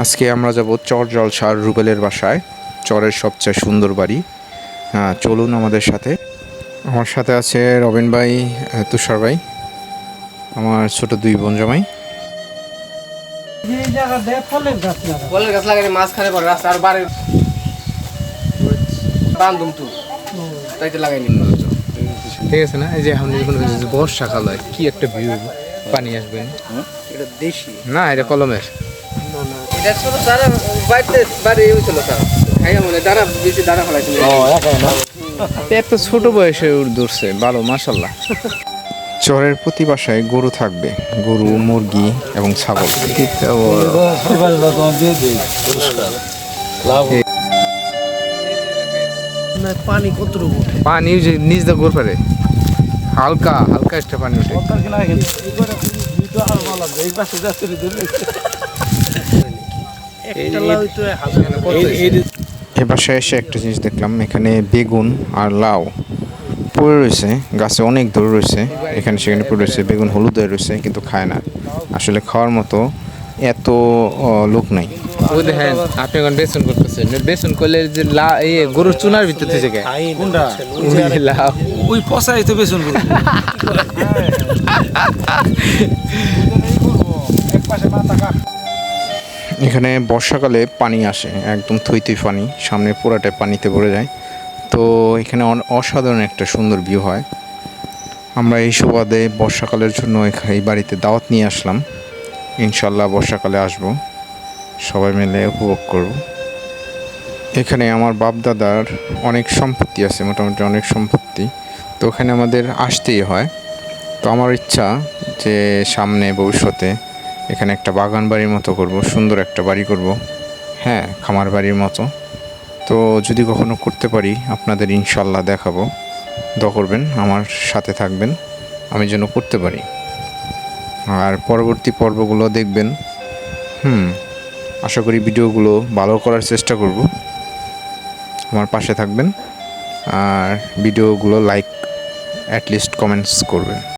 আজকে আমরা যাব চর জলসার রুবেলের বাসায় চরের সবচেয়ে সুন্দর বাড়ি। হ্যাঁ চলুন আমাদের সাথে। আমার সাথে আছে রবিন ভাই তুষার ভাই আমার ছোট দুই বোন জামাই। ফলের গাছ লাগা। ফলের গাছ লাগাই মাঝখানে পরে রাস্তা আর বাড়ির বান্ধুম তো। তাইতে লাগাই নিন ঠিক আছে না? এই যে যখন বর্ষাকাল হয় কি একটা ভিউ পানি আসবে। এটা দেশি। না এটা কলমের। এটা ছোট দাঁড়া বাড়িতে বাড়ি হয়েছিল স্যার। মানে দাঁড়া বেশি দাঁড়া ফেলাইছিল। এত ছোট বয়সে উড় ধরছে ভালো মাসাল্লাহ চরের প্রতি বাসায় গরু থাকবে গরু মুরগি এবং ছাগল। পানি কত পানি নিচ দিয়ে গোর পারে হালকা হালকা একটা পানি ওঠে। এ বাসায় এসে একটা জিনিস দেখলাম এখানে বেগুন আর লাউ পড়ে রয়েছে গাছে অনেক ধরে রয়েছে এখানে সেখানে পড়ে রয়েছে বেগুন হলুদ হয়ে রয়েছে কিন্তু খায় না। আসলে খাওয়ার মতো এত লোক নাই। ওই দেখেন আপনি এখন বেসন করতেছেন। বেসন করলে যে লা এই গরুর চুনার ভিতর থেকে যায় কোনটা? লাউ। ওই পচাই তো বেসন করব এখানে বর্ষাকালে পানি আসে, একদম থই থই পানি, সামনে পুরাটাই পানিতে ভরে যায়। তো এখানে অসাধারণ একটা সুন্দর ভিউ হয়। আমরা এই সুবাদে বর্ষাকালের জন্য এই বাড়িতে দাওয়াত নিয়ে আসলাম। ইনশাল্লাহ বর্ষাকালে আসব। সবাই মিলে উপভোগ করব। এখানে আমার বাপ দাদার অনেক সম্পত্তি আছে, মোটামুটি অনেক সম্পত্তি। তো ওখানে আমাদের আসতেই হয়। তো আমার ইচ্ছা যে সামনে ভবিষ্যতে এখানে একটা বাগান বাড়ির মতো করব, সুন্দর একটা বাড়ি করব। হ্যাঁ খামার বাড়ির মতো। তো যদি কখনো করতে পারি, আপনাদের ইনশাল্লাহ দেখাবো। দ করবেন, আমার সাথে থাকবেন, আমি যেন করতে পারি। আর পরবর্তী পর্বগুলো দেখবেন। হুম, আশা করি ভিডিওগুলো ভালো করার চেষ্টা করব। আমার পাশে থাকবেন, আর ভিডিওগুলো লাইক, অ্যাটলিস্ট কমেন্টস করবেন।